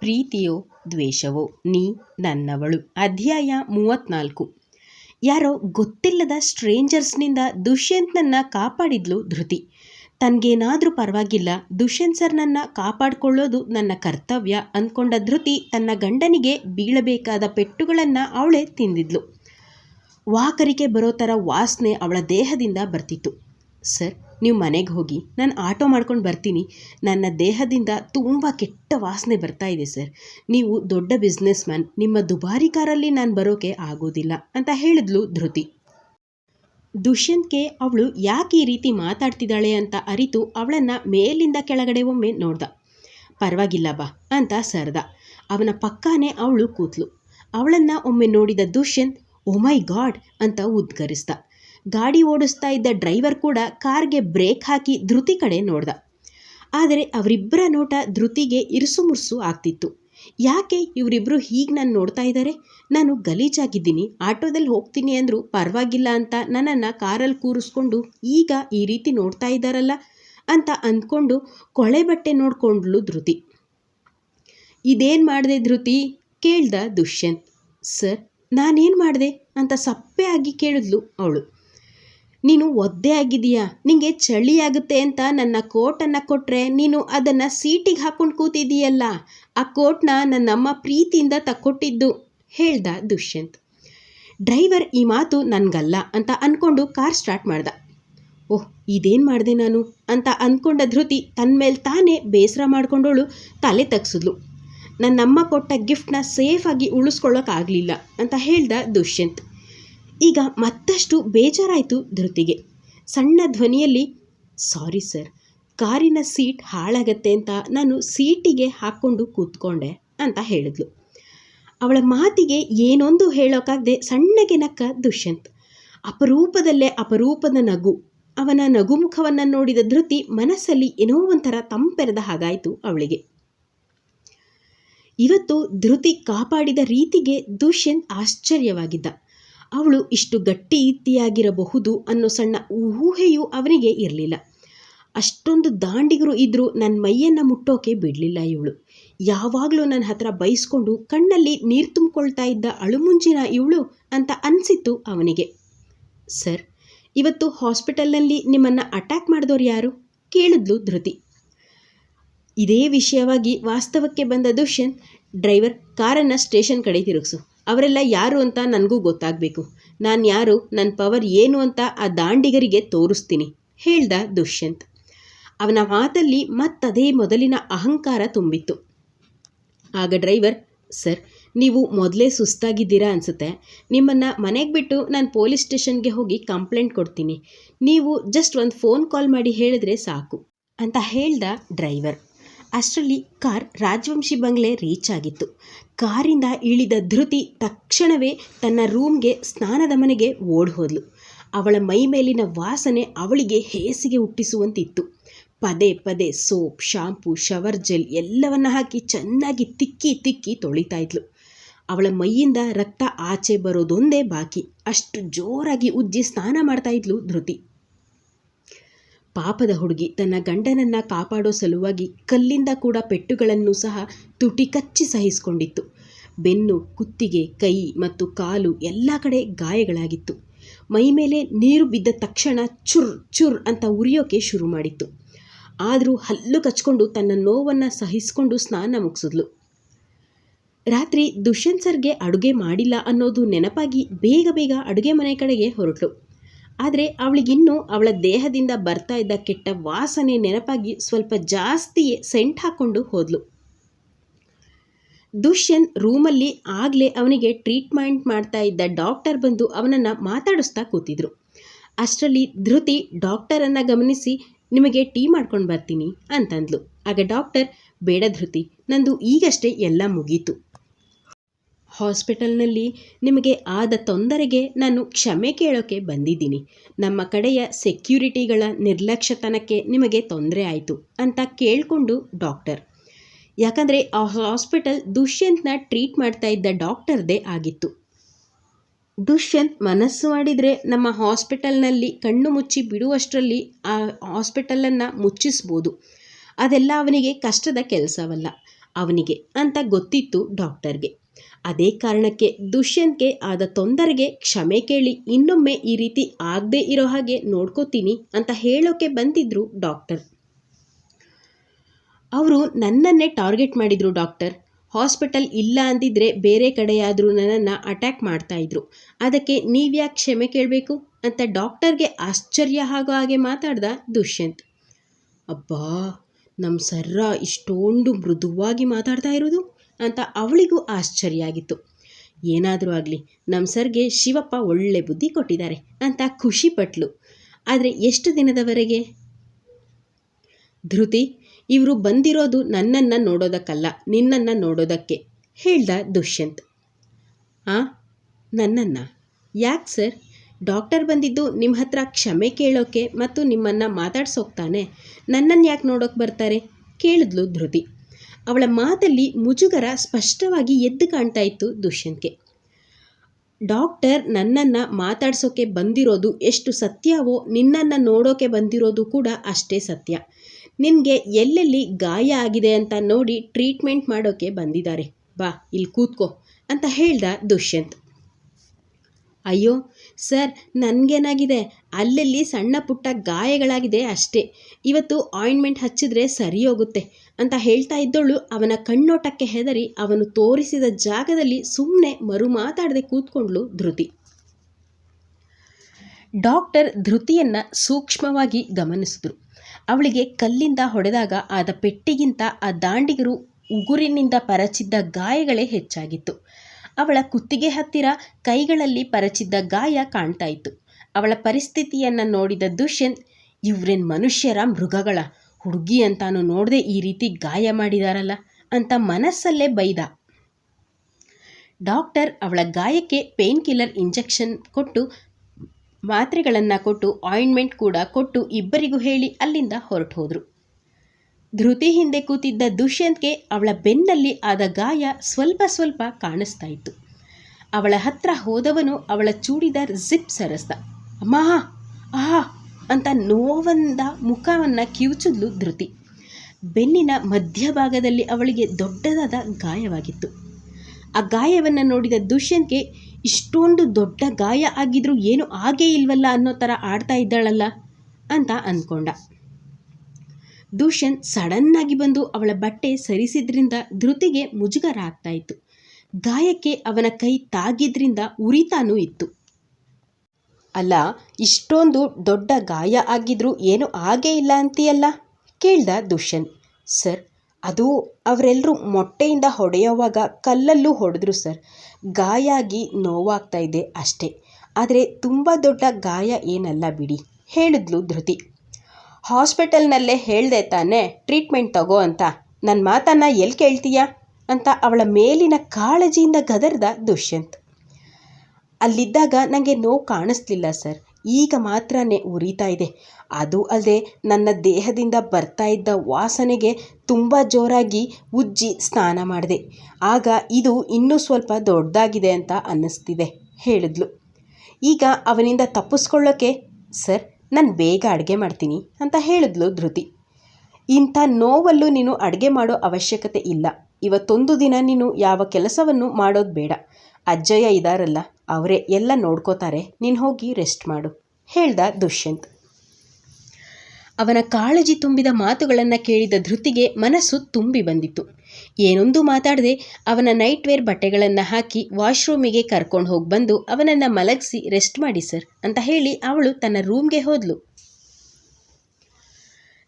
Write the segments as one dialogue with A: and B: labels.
A: ಪ್ರೀತಿಯೋ ದ್ವೇಷವೋ ನೀ ನನ್ನವಳು. ಅಧ್ಯಾಯ ಮೂವತ್ತ್ನಾಲ್ಕು ಯಾರೋ ಗೊತ್ತಿಲ್ಲದ ಸ್ಟ್ರೇಂಜರ್ಸ್ನಿಂದ ದುಷ್ಯಂತ್ನನ್ನ ಕಾಪಾಡಿದ್ಲು ಧೃತಿ. ತನಗೇನಾದರೂ ಪರವಾಗಿಲ್ಲ ದುಷ್ಯಂತ್ ಸರ್ನನ್ನ ಕಾಪಾಡಿಕೊಳ್ಳೋದು ನನ್ನ ಕರ್ತವ್ಯ ಅಂದ್ಕೊಂಡ ಧೃತಿ ತನ್ನ ಗಂಡನಿಗೆ ಬೀಳಬೇಕಾದ ಪೆಟ್ಟುಗಳನ್ನು ಅವಳೇ ತಿಂದಿದ್ಲು. ವಾಕರಿಕೆ ಬರೋ ಥರ ವಾಸನೆ ಅವಳ ದೇಹದಿಂದ ಬರ್ತಿತ್ತು. ಸರ್ ನೀವು ಮನೆಗೆ ಹೋಗಿ, ನಾನು ಆಟೋ ಮಾಡ್ಕೊಂಡು ಬರ್ತೀನಿ. ನನ್ನ ದೇಹದಿಂದ ತುಂಬ ಕೆಟ್ಟ ವಾಸನೆ ಬರ್ತಾ ಇದೆ, ಸರ್. ನೀವು ದೊಡ್ಡ ಬಿಸ್ನೆಸ್ ಮ್ಯಾನ್ ನಿಮ್ಮ ದುಬಾರಿ ಕಾರಲ್ಲಿ ನಾನು ಬರೋಕೆ ಆಗೋದಿಲ್ಲ ಅಂತ ಹೇಳಿದ್ಲು ಧೃತಿ. ದುಷ್ಯಂತ್ಗೆ ಅವಳು ಯಾಕೆ ಈ ರೀತಿ ಮಾತಾಡ್ತಿದ್ದಾಳೆ ಅಂತ ಅರಿತು ಅವಳನ್ನು ಮೇಲಿಂದ ಕೆಳಗಡೆ ಒಮ್ಮೆ ನೋಡ್ದ. ಪರವಾಗಿಲ್ಲ ಬಾ ಅಂತ ಸರ್ದ. ಅವನ ಪಕ್ಕಾನೇ ಅವಳು ಕೂತ್ಲು. ಅವಳನ್ನು ಒಮ್ಮೆ ನೋಡಿದ ದುಷ್ಯಂತ್, ಓ ಮೈ ಗಾಡ್ ಅಂತ ಉದ್ಗರಿಸ್ದ. ಗಾಡಿ ಓಡಿಸ್ತಾ ಇದ್ದ ಡ್ರೈವರ್ ಕೂಡ ಕಾರ್ಗೆ ಬ್ರೇಕ್ ಹಾಕಿ ಧೃತಿ ಕಡೆ ನೋಡ್ದ. ಆದರೆ ಅವರಿಬ್ಬರ ನೋಟ ಧೃತಿಗೆ ಇರುಸು ಮುರುಸು ಆಗ್ತಿತ್ತು. ಯಾಕೆ ಇವರಿಬ್ಬರು ಹೀಗೆ ನಾನು ನೋಡ್ತಾ ಇದ್ದಾರೆ ನಾನು ಗಲೀಜಾಗಿದ್ದೀನಿ ಆಟೋದಲ್ಲಿ ಹೋಗ್ತೀನಿ ಅಂದರೂ ಪರವಾಗಿಲ್ಲ ಅಂತ ನನ್ನನ್ನು ಕಾರಲ್ಲಿ ಕೂರಿಸ್ಕೊಂಡು ಈಗ ಈ ರೀತಿ ನೋಡ್ತಾ ಇದ್ದಾರಲ್ಲ ಅಂತ ಅಂದ್ಕೊಂಡು ಕೊಳೆ ಬಟ್ಟೆ ನೋಡ್ಕೊಂಡ್ಲು ಧೃತಿ. ಇದೇನು ಮಾಡಿದೆ ಧೃತಿ? ಕೇಳ್ದ ದುಷ್ಯಂತ್. ಸರ್, ನಾನೇನು ಮಾಡಿದೆ ಅಂತ ಸಪ್ಪೆ ಆಗಿ ಕೇಳಿದ್ಲು ಅವಳು. ನೀನು ಒದ್ದೆ ಆಗಿದೀಯಾ ನಿಂಗೆ ಚಳಿ ಆಗುತ್ತೆ ಅಂತ ನನ್ನ ಕೋಟನ್ನು ಕೊಟ್ಟರೆ ನೀನು ಅದನ್ನು ಸೀಟಿಗೆ ಹಾಕ್ಕೊಂಡು ಕೂತಿದ್ದೀಯಲ್ಲ? ಆ ಕೋಟ್ನ ನನ್ನಮ್ಮ ಪ್ರೀತಿಯಿಂದ ತಕ್ಕೊಟ್ಟಿದ್ದು, ಹೇಳ್ದ ದುಷ್ಯಂತ್. ಡ್ರೈವರ್ ಈ ಮಾತು ನನಗಲ್ಲ ಅಂತ ಅಂದ್ಕೊಂಡು ಕಾರ್ ಸ್ಟಾರ್ಟ್ ಮಾಡ್ದ. ಓಹ್, ಇದೇನು ಮಾಡಿದೆ ನಾನು? ಅಂತ ಅಂದ್ಕೊಂಡ ಧೃತಿ ತನ್ನ ಮೇಲೆ ತಾನೇ ಬೇಸರ ಮಾಡ್ಕೊಂಡವಳು ತಲೆ ತಗ್ಸಿದ್ಲು. ನನ್ನಮ್ಮ ಕೊಟ್ಟ ಗಿಫ್ಟ್ನ ಸೇಫಾಗಿ ಉಳಿಸ್ಕೊಳ್ಳೋಕ್ಕಾಗಲಿಲ್ಲ ಅಂತ ಹೇಳ್ದ ದುಷ್ಯಂತ್. ಈಗ ಮತ್ತಷ್ಟು ಬೇಜಾರಾಯಿತು ಧೃತಿಗೆ. ಸಣ್ಣ ಧ್ವನಿಯಲ್ಲಿ, ಸಾರಿ ಸರ್, ಕಾರಿನ ಸೀಟ್ ಹಾಳಾಗತ್ತೆ ಅಂತ ನಾನು ಸೀಟಿಗೆ ಹಾಕ್ಕೊಂಡು ಕೂತ್ಕೊಂಡೆ ಅಂತ ಹೇಳಿದ್ಲು. ಅವಳ ಮಾತಿಗೆ ಏನೊಂದು ಹೇಳೋಕ್ಕಾಗದೆ ಸಣ್ಣಗೆ ನಕ್ಕ ದುಷ್ಯಂತ್. ಅಪರೂಪದಲ್ಲೇ ಅಪರೂಪದ ನಗು. ಅವನ ನಗುಮುಖವನ್ನು ನೋಡಿದ ಧೃತಿ ಮನಸ್ಸಲ್ಲಿ ಏನೋ ಒಂಥರ ತಂಪೆರೆದ ಹಾಗಾಯಿತು ಅವಳಿಗೆ. ಇವತ್ತು ಧೃತಿ ಕಾಪಾಡಿದ ರೀತಿಗೆ ದುಷ್ಯಂತ್ ಆಶ್ಚರ್ಯವಾಗಿದ್ದ. ಅವಳು ಇಷ್ಟು ಗಟ್ಟಿ ಇತ್ತಿಯಾಗಿರಬಹುದು ಅನ್ನೋ ಸಣ್ಣ ಊಹೆಯೂ ಅವನಿಗೆ ಇರಲಿಲ್ಲ. ಅಷ್ಟೊಂದು ದಾಂಡಿಗರು ಇದ್ದರೂ ನನ್ನ ಮೈಯನ್ನು ಮುಟ್ಟೋಕೆ ಬಿಡಲಿಲ್ಲ ಇವಳು. ಯಾವಾಗಲೂ ನನ್ನ ಹತ್ರ ಬೈಸ್ಕೊಂಡು ಕಣ್ಣಲ್ಲಿ ನೀರು ತುಂಬಿಕೊಳ್ತಾ ಇದ್ದ ಅಳುಮುಂಜಿನ ಇವಳು ಅಂತ ಅನಿಸಿತ್ತು ಅವನಿಗೆ. ಸರ್, ಇವತ್ತು ಹಾಸ್ಪಿಟಲ್ನಲ್ಲಿ ನಿಮ್ಮನ್ನು ಅಟ್ಯಾಕ್ ಮಾಡಿದವ್ರು ಯಾರು? ಕೇಳಿದ್ಲು ಧೃತಿ. ಇದೇ ವಿಷಯವಾಗಿ ವಾಸ್ತವಕ್ಕೆ ಬಂದ ದುಷ್ಯಂತ್, ಡ್ರೈವರ್ ಕಾರನ್ನು ಸ್ಟೇಷನ್ ಕಡೆ ತಿರುಗಿಸು. ಅವರೆಲ್ಲ ಯಾರು ಅಂತ ನನಗೂ ಗೊತ್ತಾಗಬೇಕು. ನಾನು ಯಾರು ನನ್ನ ಪವರ್ ಏನು ಅಂತ ಆ ದಾಂಡಿಗರಿಗೆ ತೋರಿಸ್ತೀನಿ, ಹೇಳ್ದ ದುಷ್ಯಂತ್. ಅವನ ಮಾತಲ್ಲಿ ಮತ್ತದೇ ಮೊದಲಿನ ಅಹಂಕಾರ ತುಂಬಿತ್ತು. ಆಗ ಡ್ರೈವರ್, ಸರ್, ನೀವು ಮೊದಲೇ ಸುಸ್ತಾಗಿದ್ದೀರಾ ಅನಿಸುತ್ತೆ. ನಿಮ್ಮನ್ನು ಮನೆಗೆ ಬಿಟ್ಟು ನಾನು ಪೊಲೀಸ್ ಸ್ಟೇಷನ್ಗೆ ಹೋಗಿ ಕಂಪ್ಲೇಂಟ್ ಕೊಡ್ತೀನಿ. ನೀವು ಜಸ್ಟ್ ಒಂದು ಫೋನ್ ಕಾಲ್ ಮಾಡಿ ಹೇಳಿದ್ರೆ ಸಾಕು, ಅಂತ ಹೇಳ್ದ ಡ್ರೈವರ್. ಅಷ್ಟರಲ್ಲಿ ಕಾರ್ ರಾಜವಂಶಿ ಬಂಗ್ಲೆ ರೀಚ್ ಆಗಿತ್ತು. ಕಾರಿಂದ ಇಳಿದ ಧೃತಿ ತಕ್ಷಣವೇ ತನ್ನ ರೂಮ್ಗೆ ಸ್ನಾನದ ಮನೆಗೆ ಓಡ್ ಹೋದ್ಲು. ಅವಳ ಮೈ ಮೇಲಿನ ವಾಸನೆ ಅವಳಿಗೆ ಹೇಸಿಗೆ ಹುಟ್ಟಿಸುವಂತಿತ್ತು. ಪದೇ ಪದೇ ಸೋಪ್, ಶಾಂಪೂ, ಶವರ್ ಜೆಲ್ ಎಲ್ಲವನ್ನ ಹಾಕಿ ಚೆನ್ನಾಗಿ ತಿಕ್ಕಿ ತಿಕ್ಕಿ ತೊಳಿತಾ ಇದ್ಲು. ಅವಳ ಮೈಯಿಂದ ರಕ್ತ ಆಚೆ ಬರೋದೊಂದೇ ಬಾಕಿ. ಅಷ್ಟು ಜೋರಾಗಿ ಉಜ್ಜಿ ಸ್ನಾನ ಮಾಡ್ತಾ ಇದ್ಲು ಧೃತಿ. ಪಾಪದ ಹುಡುಗಿ ತನ್ನ ಗಂಡನನ್ನು ಕಾಪಾಡೋ ಸಲುವಾಗಿ ಕಲ್ಲಿಂದ ಕೂಡ ಪೆಟ್ಟುಗಳನ್ನು ಸಹ ತುಟಿ ಕಚ್ಚಿ ಸಹಿಸಿಕೊಂಡಿತ್ತು. ಬೆನ್ನು, ಕುತ್ತಿಗೆ, ಕೈ ಮತ್ತು ಕಾಲು ಎಲ್ಲ ಕಡೆ ಗಾಯಗಳಾಗಿತ್ತು. ಮೈಮೇಲೆ ನೀರು ಬಿದ್ದ ತಕ್ಷಣ ಚುರ್ ಚುರ್ ಅಂತ ಉರಿಯೋಕೆ ಶುರು ಮಾಡಿತ್ತು. ಆದರೂ ಹಲ್ಲು ಕಚ್ಕೊಂಡು ತನ್ನ ನೋವನ್ನು ಸಹಿಸಿಕೊಂಡು ಸ್ನಾನ ಮುಗಿಸಿದ್ಲು. ರಾತ್ರಿ ದುಷ್ಯಂತ್ ಸರ್ಗೆ ಅಡುಗೆ ಮಾಡಿಲ್ಲ ಅನ್ನೋದು ನೆನಪಾಗಿ ಬೇಗ ಬೇಗ ಅಡುಗೆ ಮನೆ ಕಡೆಗೆ ಹೊರಟಳು ಆದರೆ ಅವಳಿಗಿನ್ನೂ ಅವಳ ದೇಹದಿಂದ ಬರ್ತಾ ಇದ್ದ ಕೆಟ್ಟ ವಾಸನೆ ನೆನಪಾಗಿ ಸ್ವಲ್ಪ ಜಾಸ್ತಿಯೇ ಸೆಂಟ್ ಹಾಕ್ಕೊಂಡು ಹೋದ್ಲು. ದುಷ್ಯನ್ ರೂಮಲ್ಲಿ ಆಗಲೇ ಅವನಿಗೆ ಟ್ರೀಟ್ಮೆಂಟ್ ಮಾಡ್ತಾ ಇದ್ದ ಡಾಕ್ಟರ್ ಬಂದು ಅವನನ್ನು ಮಾತಾಡಿಸ್ತಾ ಕೂತಿದ್ರು. ಅಷ್ಟರಲ್ಲಿ ಧೃತಿ ಡಾಕ್ಟರನ್ನು ಗಮನಿಸಿ, ನಿಮಗೆ ಟೀ ಮಾಡ್ಕೊಂಡು ಬರ್ತೀನಿ ಅಂತಂದ್ಲು. ಆಗ ಡಾಕ್ಟರ್, ಬೇಡ ಧೃತಿ, ನಂದು ಈಗಷ್ಟೇ ಎಲ್ಲ ಮುಗೀತು. ಹಾಸ್ಪಿಟಲ್ನಲ್ಲಿ ನಿಮಗೆ ಆದ ತೊಂದರೆಗೆ ನಾನು ಕ್ಷಮೆ ಕೇಳೋಕ್ಕೆ ಬಂದಿದ್ದೀನಿ. ನಮ್ಮ ಕಡೆಯ ಸೆಕ್ಯೂರಿಟಿಗಳ ನಿರ್ಲಕ್ಷ್ಯತನಕ್ಕೆ ನಿಮಗೆ ತೊಂದರೆ ಆಯಿತು ಅಂತ ಕೇಳಿಕೊಂಡು ಡಾಕ್ಟರ್. ಯಾಕಂದರೆ ಆ ಹಾಸ್ಪಿಟಲ್ ದುಷ್ಯಂತ್ನ ಟ್ರೀಟ್ ಮಾಡ್ತಾ ಇದ್ದ ಡಾಕ್ಟರ್ದೇ ಆಗಿತ್ತು. ದುಷ್ಯಂತ್ ಮನಸ್ಸು ಮಾಡಿದರೆ ನಮ್ಮ ಹಾಸ್ಪಿಟಲ್ನಲ್ಲಿ ಕಣ್ಣು ಮುಚ್ಚಿ ಬಿಡುವಷ್ಟರಲ್ಲಿ ಆ ಹಾಸ್ಪಿಟಲನ್ನು ಮುಚ್ಚಿಸ್ಬೋದು. ಅದೆಲ್ಲ ಅವನಿಗೆ ಕಷ್ಟದ ಕೆಲಸವಲ್ಲ, ಅವನಿಗೆ ಅಂತ ಗೊತ್ತಿತ್ತು ಡಾಕ್ಟರ್ಗೆ. ಅದೇ ಕಾರಣಕ್ಕೆ ದುಷ್ಯಂತ್ಗೆ ಆದ ತೊಂದರೆಗೆ ಕ್ಷಮೆ ಕೇಳಿ ಇನ್ನೊಮ್ಮೆ ಈ ರೀತಿ ಆಗದೇ ಇರೋ ಹಾಗೆ ನೋಡ್ಕೋತೀನಿ ಅಂತ ಹೇಳೋಕೆ ಬಂದಿದ್ರು ಡಾಕ್ಟರ್. ಅವರು ನನ್ನನ್ನೇ ಟಾರ್ಗೆಟ್ ಮಾಡಿದರು ಡಾಕ್ಟರ್. ಹಾಸ್ಪಿಟಲ್ ಇಲ್ಲ ಅಂದಿದ್ರೆ ಬೇರೆ ಕಡೆಯಾದರೂ ನನ್ನನ್ನು ಅಟ್ಯಾಕ್ ಮಾಡ್ತಾಯಿದ್ರು ಅದಕ್ಕೆ ನೀವ್ಯಾಕೆ ಕ್ಷಮೆ ಕೇಳಬೇಕು ಅಂತ ಡಾಕ್ಟರ್ಗೆ ಆಶ್ಚರ್ಯ ಆಗೋ ಹಾಗೆ ಮಾತಾಡ್ದ ದುಷ್ಯಂತ್. ಅಬ್ಬಾ ನಮ್ಮ ಸರ್ರ ಇಷ್ಟೊಂದು ಮೃದುವಾಗಿ ಮಾತಾಡ್ತಾ ಇರೋದು. ಅಂತ ಅವಳಿಗೂ ಆಶ್ಚರ್ಯ ಆಗಿತ್ತು. ಏನಾದರೂ ಆಗಲಿ ನಮ್ಮ ಸರ್ಗೆ ಶಿವಪ್ಪ ಒಳ್ಳೆ ಬುದ್ಧಿ ಕೊಟ್ಟಿದ್ದಾರೆ ಅಂತ ಖುಷಿ ಪಟ್ಲು. ಆದರೆ ಎಷ್ಟು ದಿನದವರೆಗೆ? ಧೃತಿ, ಇವರು ಬಂದಿರೋದು ನನ್ನನ್ನು ನೋಡೋದಕ್ಕಲ್ಲ, ನಿನ್ನನ್ನು ನೋಡೋದಕ್ಕೆ, ಹೇಳ್ದ ದುಷ್ಯಂತ್. ಆ, ನನ್ನನ್ನು? ಯಾಕೆ ಸರ್? ಡಾಕ್ಟರ್ ಬಂದಿದ್ದು ನಿಮ್ಮ ಹತ್ರ ಕ್ಷಮೆ ಕೇಳೋಕೆ ಮತ್ತು ನಿಮ್ಮನ್ನು ಮಾತಾಡ್ಸೋಗ್ತಾನೆ ನನ್ನನ್ನು ಯಾಕೆ ನೋಡೋಕೆ ಬರ್ತಾರೆ? ಕೇಳಿದ್ಲು ಧೃತಿ. ಅವಳ ಮಾತಲ್ಲಿ ಮುಜುಗರ ಸ್ಪಷ್ಟವಾಗಿ ಎದ್ದು ಕಾಣ್ತಾ ಇತ್ತು ದುಷ್ಯಂತ್ಗೆ. ಡಾಕ್ಟರ್ ನನ್ನನ್ನು ಮಾತಾಡ್ಸೋಕ್ಕೆ ಬಂದಿರೋದು ಎಷ್ಟು ಸತ್ಯವೋ, ನಿನ್ನನ್ನು ನೋಡೋಕೆ ಬಂದಿರೋದು ಕೂಡ ಅಷ್ಟೇ ಸತ್ಯ. ನಿನಗೆ ಎಲ್ಲೆಲ್ಲಿ ಗಾಯ ಆಗಿದೆ ಅಂತ ನೋಡಿ ಟ್ರೀಟ್ಮೆಂಟ್ ಮಾಡೋಕ್ಕೆ ಬಂದಿದ್ದಾರೆ. ಬಾ, ಇಲ್ಲಿ ಕೂತ್ಕೋ, ಅಂತ ಹೇಳ್ದ ದುಷ್ಯಂತ್. ಅಯ್ಯೋ ಸರ್, ನನಗೇನಾಗಿದೆ? ಅಲ್ಲಲ್ಲಿ ಸಣ್ಣ ಪುಟ್ಟ ಗಾಯಗಳಾಗಿದೆ ಅಷ್ಟೇ. ಇವತ್ತು ಆಯಿಂಟ್ಮೆಂಟ್ ಹಚ್ಚಿದ್ರೆ ಸರಿ ಹೋಗುತ್ತೆ ಅಂತ ಹೇಳ್ತಾ ಇದ್ದವಳು ಅವನ ಕಣ್ಣೋಟಕ್ಕೆ ಹೆದರಿ ಅವನು ತೋರಿಸಿದ ಜಾಗದಲ್ಲಿ ಸುಮ್ಮನೆ ಮರು ಮಾತಾಡದೆ ಕೂತ್ಕೊಂಡ್ಳು ಧೃತಿ. ಡಾಕ್ಟರ್ ಧೃತಿಯನ್ನು ಸೂಕ್ಷ್ಮವಾಗಿ ಗಮನಿಸಿದ್ರು. ಅವಳಿಗೆ ಕಲ್ಲಿಂದ ಹೊಡೆದಾಗ ಆದ ಪೆಟ್ಟಿಗಿಂತ ಆ ದಾಂಡಿಗರು ಉಗುರಿನಿಂದ ಪರಚಿದ್ದ ಗಾಯಗಳೇ ಹೆಚ್ಚಾಗಿತ್ತು. ಅವಳ ಕುತ್ತಿಗೆ ಹತ್ತಿರ ಕೈಗಳಲ್ಲಿ ಪರಚಿದ್ದ ಗಾಯ ಕಾಣ್ತಾ ಇತ್ತು ಅವಳ ಪರಿಸ್ಥಿತಿಯನ್ನು ನೋಡಿದ ದುಷ್ಯಂತ್, ಇವ್ರೇನು ಮನುಷ್ಯರ ಮೃಗಗಳ? ಹುಡುಗಿ ಅಂತಾನು ನೋಡದೆ ಈ ರೀತಿ ಗಾಯ ಮಾಡಿದಾರಲ್ಲ? ಅಂತ ಮನಸ್ಸಲ್ಲೇ ಬೈದ. ಡಾಕ್ಟರ್ ಅವಳ ಗಾಯಕ್ಕೆ ಪೇನ್ ಕಿಲ್ಲರ್ ಇಂಜೆಕ್ಷನ್ ಕೊಟ್ಟು, ಮಾತ್ರೆಗಳನ್ನು ಕೊಟ್ಟು, ಆಯಿಂಟ್ಮೆಂಟ್ ಕೂಡ ಕೊಟ್ಟು ಇಬ್ಬರಿಗೂ ಹೇಳಿ ಅಲ್ಲಿಂದ ಹೊರಟು ಹೋದರು ಧೃತಿ ಹಿಂದೆ ಕೂತಿದ್ದ ದುಷ್ಯಂತ್ಗೆ ಅವಳ ಬೆನ್ನಲ್ಲಿ ಆದ ಗಾಯ ಸ್ವಲ್ಪ ಸ್ವಲ್ಪ ಕಾಣಿಸ್ತಾ ಇತ್ತು. ಅವಳ ಹತ್ರ ಹೋದವನು ಅವಳ ಚೂಡಿದಾರ್ ಜಿಪ್ ಸರಸ್ದ ಅಮ್ಮ ಆಹಾ ಅಂತ ನೋವಂದ ಮುಖವನ್ನು ಕಿವುಚಿದ್ಲು ಧೃತಿ. ಬೆನ್ನಿನ ಮಧ್ಯಭಾಗದಲ್ಲಿ ಅವಳಿಗೆ ದೊಡ್ಡದಾದ ಗಾಯವಾಗಿತ್ತು. ಆ ಗಾಯವನ್ನು ನೋಡಿದ ದುಷ್ಯಂತ್ಗೆ, ಇಷ್ಟೊಂದು ದೊಡ್ಡ ಗಾಯ ಆಗಿದ್ರೂ ಏನು ಆಗೇ ಇಲ್ವಲ್ಲ ಅನ್ನೋ ಥರ ಆಡ್ತಾ ಇದ್ದಾಳಲ್ಲ? ಅಂತ ಅಂದ್ಕೊಂಡ ದುಷ್ಯಂತ್ ಸಡನ್ನಾಗಿ ಬಂದು ಅವಳ ಬಟ್ಟೆ ಸರಿಸಿದ್ರಿಂದ ಧೃತಿಗೆ ಮುಜುಗರ ಆಗ್ತಾ ಇತ್ತು ಗಾಯಕ್ಕೆ ಅವನ ಕೈ ತಾಗಿದ್ರಿಂದ ಉರಿತಾನೂ ಇತ್ತು. ಅಲ್ಲ, ಇಷ್ಟೊಂದು ದೊಡ್ಡ ಗಾಯ ಆಗಿದ್ರೂ ಏನು ಆಗೇ ಇಲ್ಲ ಅಂತೀಯಲ್ಲ? ಕೇಳ್ದ ದುಷ್ಯಂತ್ ಸರ್, ಅದು ಅವರೆಲ್ಲರೂ ಮೊಟ್ಟೆಯಿಂದ ಹೊಡೆಯುವಾಗ ಕಲ್ಲಲ್ಲೂ ಹೊಡೆದ್ರು ಸರ್. ಗಾಯ ಆಗಿ ನೋವಾಗ್ತಾ ಇದೆ ಅಷ್ಟೇ. ಆದರೆ ತುಂಬ ದೊಡ್ಡ ಗಾಯ ಏನಲ್ಲ ಬಿಡಿ, ಹೇಳಿದ್ಲು ಧೃತಿ. ಹಾಸ್ಪಿಟಲ್ನಲ್ಲೇ ಹೇಳಿದೆ ತಾನೆ, ಟ್ರೀಟ್ಮೆಂಟ್ ತಗೋ ಅಂತ. ನನ್ನ ಮಾತನ್ನು ಎಲ್ಲಿ ಕೇಳ್ತೀಯಾ? ಅಂತ ಅವಳ ಮೇಲಿನ ಕಾಳಜಿಯಿಂದ ಗದರ್ದ ದುಷ್ಯಂತ್. ಅಲ್ಲಿದ್ದಾಗ ನನಗೆ ನೋವು ಕಾಣಿಸ್ಲಿಲ್ಲ ಸರ್. ಈಗ ಮಾತ್ರನೇ ಉರಿತಾ ಇದೆ. ಅದು ಅಲ್ಲದೆ ನನ್ನ ದೇಹದಿಂದ ಬರ್ತಾ ಇದ್ದ ವಾಸನೆಗೆ ತುಂಬ ಜೋರಾಗಿ ಉಜ್ಜಿ ಸ್ನಾನ ಮಾಡಿದೆ. ಆಗ ಇದು ಇನ್ನೂ ಸ್ವಲ್ಪ ದೊಡ್ಡದಾಗಿದೆ ಅಂತ ಅನ್ನಿಸ್ತಿದೆ, ಹೇಳಿದ್ಲು. ಈಗ ಅವನಿಂದ ತಪ್ಪಿಸ್ಕೊಳ್ಳೋಕೆ, ಸರ್ ನಾನು ಬೇಗ ಅಡುಗೆ ಮಾಡ್ತೀನಿ ಅಂತ ಹೇಳಿದ್ಲು ಧೃತಿ. ಇಂಥ ನೋವಲ್ಲೂ ನೀನು ಅಡುಗೆ ಮಾಡೋ ಅವಶ್ಯಕತೆ ಇಲ್ಲ. ಇವತ್ತೊಂದು ದಿನ ನೀನು ಯಾವ ಕೆಲಸವನ್ನು ಮಾಡೋದು ಬೇಡ. ಅಜ್ಜಯ್ಯ ಇದಾರಲ್ಲ, ಅವರೇ ಎಲ್ಲ ನೋಡ್ಕೋತಾರೆ, ನೀನು ಹೋಗಿ ರೆಸ್ಟ್ ಮಾಡು, ಹೇಳ್ದ ದುಷ್ಯಂತ್. ಅವನ ಕಾಳಜಿ ತುಂಬಿದ ಮಾತುಗಳನ್ನು ಕೇಳಿದ ಧೃತಿಗೆ ಮನಸ್ಸು ತುಂಬಿ ಬಂದಿತ್ತು. ಏನೊಂದು ಮಾತಾಡದೆ ಅವನ ನೈಟ್ ವೇರ್ ಬಟ್ಟೆಗಳನ್ನು ಹಾಕಿ ವಾಶ್ರೂಮಿಗೆ ಕರ್ಕೊಂಡು ಹೋಗಿ ಬಂದು ಅವನನ್ನು ಮಲಗಿಸಿ ರೆಸ್ಟ್ ಮಾಡಿ, ಸರ್, ಅಂತ ಹೇಳಿ ಅವಳು ತನ್ನ ರೂಮ್ಗೆ ಹೋದಳು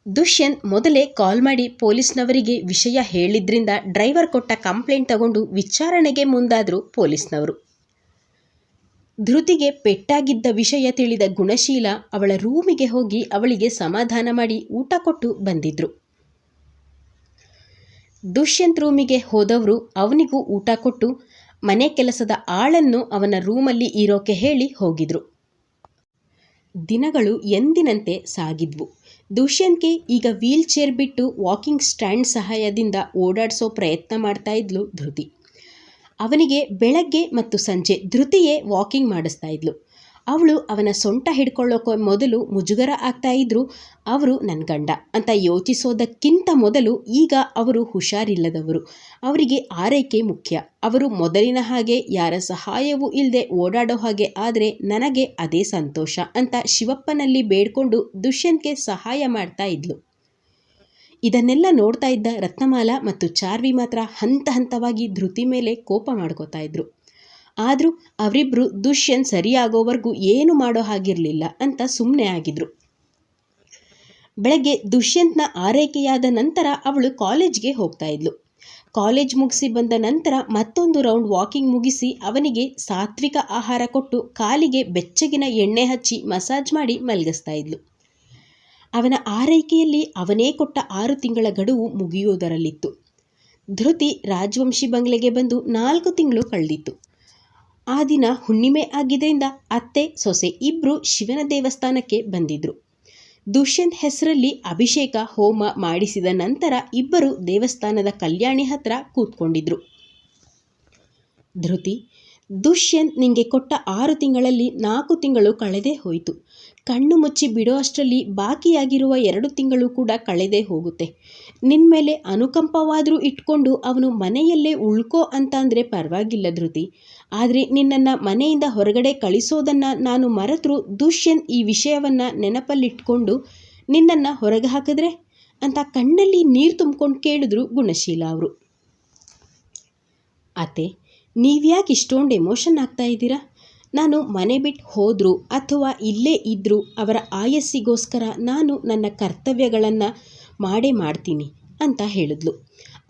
A: ದುಷ್ಯಂತ್ ಮೊದಲೇ ಕಾಲ್ ಮಾಡಿ ಪೊಲೀಸ್ನವರಿಗೆ ವಿಷಯ ಹೇಳಿದ್ರಿಂದ ಡ್ರೈವರ್ ಕೊಟ್ಟ ಕಂಪ್ಲೇಂಟ್ ತಗೊಂಡು ವಿಚಾರಣೆಗೆ ಮುಂದಾದರು ಪೊಲೀಸ್ನವರು. ಧೃತಿಗೆ ಪೆಟ್ಟಾಗಿದ್ದ ವಿಷಯ ತಿಳಿದ ಗುಣಶೀಲ ಅವಳ ರೂಮಿಗೆ ಹೋಗಿ ಅವಳಿಗೆ ಸಮಾಧಾನ ಮಾಡಿ ಊಟ ಕೊಟ್ಟು ಬಂದಿದ್ರು. ದುಷ್ಯಂತ್ ರೂಮಿಗೆ ಹೋದವರು ಅವನಿಗೂ ಊಟ ಕೊಟ್ಟು ಮನೆ ಕೆಲಸದ ಆಳನ್ನು ಅವನ ರೂಮಲ್ಲಿ ಇರೋಕೆ ಹೇಳಿ ಹೋಗಿದ್ರು. ದಿನಗಳು ಎಂದಿನಂತೆ ಸಾಗಿದ್ವು. ದುಷ್ಯಂತ್ಗೆ ಈಗ ವೀಲ್ ಚೇರ್ ಬಿಟ್ಟು ವಾಕಿಂಗ್ ಸ್ಟ್ಯಾಂಡ್ ಸಹಾಯದಿಂದ ಓಡಾಡಿಸೋ ಪ್ರಯತ್ನ ಮಾಡ್ತಾ ಇದ್ಲು ಧೃತಿ. ಅವನಿಗೆ ಬೆಳಗ್ಗೆ ಮತ್ತು ಸಂಜೆ ಧೃತಿಯೇ ವಾಕಿಂಗ್ ಮಾಡಿಸ್ತಾ ಇದ್ಲು. ಅವಳು ಅವನ ಸೊಂಟ ಹಿಡ್ಕೊಳ್ಳೋಕೆ ಮೊದಲು ಮುಜುಗರ ಆಗ್ತಾ ಇದ್ದರು ಅವರು ನನ್ನ ಗಂಡ ಅಂತ ಯೋಚಿಸೋದಕ್ಕಿಂತ ಮೊದಲು ಈಗ ಅವರು ಹುಷಾರಿಲ್ಲದವರು. ಅವರಿಗೆ ಆರೈಕೆ ಮುಖ್ಯ. ಅವರು ಮೊದಲಿನ ಹಾಗೆ ಯಾರ ಸಹಾಯವೂ ಇಲ್ಲದೆ ಓಡಾಡೋ ಹಾಗೆ ಆದರೆ ನನಗೆ ಅದೇ ಸಂತೋಷ ಅಂತ ಶಿವಪ್ಪನಲ್ಲಿ ಬೇಡ್ಕೊಂಡು ದುಷ್ಯಂತ್ಗೆ ಸಹಾಯ ಮಾಡ್ತಾ ಇದ್ಲು. ಇದನ್ನೆಲ್ಲ ನೋಡ್ತಾ ಇದ್ದ ರತ್ನಮಾಲ ಮತ್ತು ಚಾರ್ವಿ ಮಾತ್ರ ಹಂತ ಹಂತವಾಗಿ ಧೃತಿ ಮೇಲೆ ಕೋಪ ಮಾಡ್ಕೋತಾ ಇದ್ರು. ಆದರೂ ಅವರಿಬ್ಬರು ದುಷ್ಯಂತ್ ಸರಿಯಾಗೋವರೆಗೂ ಏನು ಮಾಡೋ ಹಾಗಿರಲಿಲ್ಲ ಅಂತ ಸುಮ್ಮನೆ ಆಗಿದ್ರು. ಬೆಳಗ್ಗೆ ದುಷ್ಯಂತ್ನ ಆರೈಕೆಯಾದ ನಂತರ ಅವಳು ಕಾಲೇಜ್ಗೆ ಹೋಗ್ತಾ ಇದ್ಲು. ಕಾಲೇಜ್ ಮುಗಿಸಿ ಬಂದ ನಂತರ ಮತ್ತೊಂದು ರೌಂಡ್ ವಾಕಿಂಗ್ ಮುಗಿಸಿ ಅವನಿಗೆ ಸಾತ್ವಿಕ ಆಹಾರ ಕೊಟ್ಟು ಕಾಲಿಗೆ ಬೆಚ್ಚಗಿನ ಎಣ್ಣೆ ಹಚ್ಚಿ ಮಸಾಜ್ ಮಾಡಿ ಮಲಗಿಸ್ತಾ ಇದ್ಲು. ಅವನ ಆರೈಕೆಯಲ್ಲಿ ಅವನೇ ಕೊಟ್ಟ ಆರು ತಿಂಗಳ ಗಡುವು ಮುಗಿಯುವುದರಲ್ಲಿತ್ತು. ಧೃತಿ ರಾಜವಂಶಿ ಬಂಗ್ಲೆಗೆ ಬಂದು ನಾಲ್ಕು ತಿಂಗಳು ಕಳೆದಿತ್ತು. ಆ ದಿನ ಹುಣ್ಣಿಮೆ ಆಗಿದ್ದರಿಂದ ಅತ್ತೆ, ಸೊಸೆ ಇಬ್ಬರು ಶಿವನ ದೇವಸ್ಥಾನಕ್ಕೆ ಬಂದಿದ್ರು. ದುಷ್ಯಂತ್ ಹೆಸರಲ್ಲಿ ಅಭಿಷೇಕ, ಹೋಮ ಮಾಡಿಸಿದ ನಂತರ ಇಬ್ಬರು ದೇವಸ್ಥಾನದ ಕಲ್ಯಾಣಿ ಹತ್ರ ಕೂತ್ಕೊಂಡಿದ್ರು. ಧೃತಿ, ದುಷ್ಯಂತ್ ನಿಂಗೆ ಕೊಟ್ಟ ಆರು ತಿಂಗಳಲ್ಲಿ ನಾಲ್ಕು ತಿಂಗಳು ಕಳೆದೇ ಹೋಯಿತು. ಕಣ್ಣು ಮುಚ್ಚಿ ಬಿಡೋ ಅಷ್ಟರಲ್ಲಿ ಬಾಕಿಯಾಗಿರುವ ಎರಡು ತಿಂಗಳು ಕೂಡ ಕಳೆದೇ ಹೋಗುತ್ತೆ. ನಿನ್ನ ಮೇಲೆ ಅನುಕಂಪವಾದರೂ ಇಟ್ಕೊಂಡು ಅವನು ಮನೆಯಲ್ಲೇ ಉಳ್ಕೋ ಅಂತ ಅಂದರೆ ಪರವಾಗಿಲ್ಲ ಧೃತಿ. ಆದರೆ ನಿನ್ನನ್ನು ಮನೆಯಿಂದ ಹೊರಗಡೆ ಕಳಿಸೋದನ್ನು ನಾನು ಮರೆತರೂ ದುಷ್ಯಂತ್ ಈ ವಿಷಯವನ್ನು ನೆನಪಲ್ಲಿಟ್ಕೊಂಡು ನಿನ್ನನ್ನು ಹೊರಗೆ ಹಾಕಿದ್ರೆ? ಅಂತ ಕಣ್ಣಲ್ಲಿ ನೀರು ತುಂಬ್ಕೊಂಡು ಕೇಳಿದ್ರು ಗುಣಶೀಲ ಅವರು. ಅತ್ತೆ, ನೀವ್ಯಾಕೆ ಇಷ್ಟೊಂದು ಎಮೋಷನ್ ಆಗ್ತಾ ಇದ್ದೀರಾ? ನಾನು ಮನೆ ಬಿಟ್ಟು ಹೋದರೂ ಅಥವಾ ಇಲ್ಲೇ ಇದ್ದರೂ ಅವರ ಆಯಸ್ಸಿಗೋಸ್ಕರ ನಾನು ನನ್ನ ಕರ್ತವ್ಯಗಳನ್ನು ಮಾಡೇ ಮಾಡ್ತೀನಿ ಅಂತ ಹೇಳಿದ್ಲು.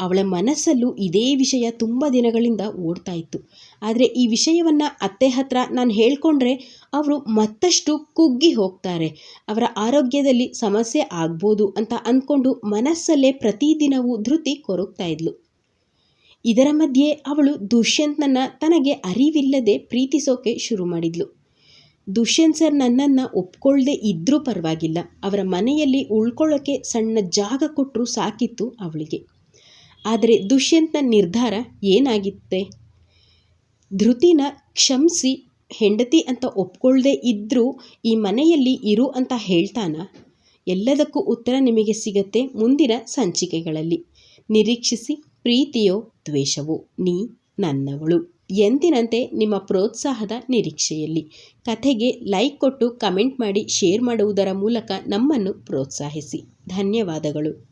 A: ಅವಳ ಮನಸ್ಸಲ್ಲೂ ಇದೇ ವಿಷಯ ತುಂಬ ದಿನಗಳಿಂದ ಓಡ್ತಾ ಇತ್ತು. ಆದರೆ ಈ ವಿಷಯವನ್ನು ಅತ್ತೆ ಹತ್ರ ನಾನು ಹೇಳ್ಕೊಂಡ್ರೆ ಅವರು ಮತ್ತಷ್ಟು ಕುಗ್ಗಿ ಹೋಗ್ತಾರೆ. ಅವರ ಆರೋಗ್ಯದಲ್ಲಿ ಸಮಸ್ಯೆ ಆಗ್ಬೋದು ಅಂತ ಅಂದ್ಕೊಂಡು ಮನಸ್ಸಲ್ಲೇ ಪ್ರತಿದಿನವೂ ಧೃತಿ ಕೊರಗ್ತಾ ಇದ್ಲು. ಇದರ ಮಧ್ಯೆ ಅವಳು ದುಷ್ಯಂತ್ನನ್ನ ತನಗೆ ಅರಿವಿಲ್ಲದೆ ಪ್ರೀತಿಸೋಕೆ ಶುರು ಮಾಡಿದ್ಲು. ದುಷ್ಯಂತ್ ಸರ್ ನನ್ನನ್ನು ಒಪ್ಕೊಳ್ಳದೆ ಇದ್ದರೂ ಪರವಾಗಿಲ್ಲ. ಅವರ ಮನೆಯಲ್ಲಿ ಉಳ್ಕೊಳ್ಳೋಕ್ಕೆ ಸಣ್ಣ ಜಾಗ ಕೊಟ್ಟರು ಸಾಕಿತ್ತು ಅವಳಿಗೆ. ಆದರೆ ದುಷ್ಯಂತ್ನ ನಿರ್ಧಾರ ಏನಾಗಿತ್ತೆ? ಧೃತಿನ ಕ್ಷಮಿಸಿ, ಹೆಂಡತಿ ಅಂತ ಒಪ್ಕೊಳ್ಳದೆ ಇದ್ದರೂ ಈ ಮನೆಯಲ್ಲಿ ಇರು ಅಂತ ಹೇಳ್ತಾನ? ಎಲ್ಲದಕ್ಕೂ ಉತ್ತರ ನಿಮಗೆ ಸಿಗತ್ತೆ ಮುಂದಿನ ಸಂಚಿಕೆಗಳಲ್ಲಿ. ನಿರೀಕ್ಷಿಸಿ, ಪ್ರೀತಿಯೋ? ದ್ವೇಷವೋ ನೀ ನನ್ನವಳು. ಎಂದಿನಂತೆ ನಿಮ್ಮ ಪ್ರೋತ್ಸಾಹದ ನಿರೀಕ್ಷೆಯಲ್ಲಿ. ಕಥೆಗೆ ಲೈಕ್ ಕೊಟ್ಟು ಕಮೆಂಟ್ ಮಾಡಿ ಶೇರ್ ಮಾಡುವುದರ ಮೂಲಕ ನಮ್ಮನ್ನು ಪ್ರೋತ್ಸಾಹಿಸಿ. ಧನ್ಯವಾದಗಳು.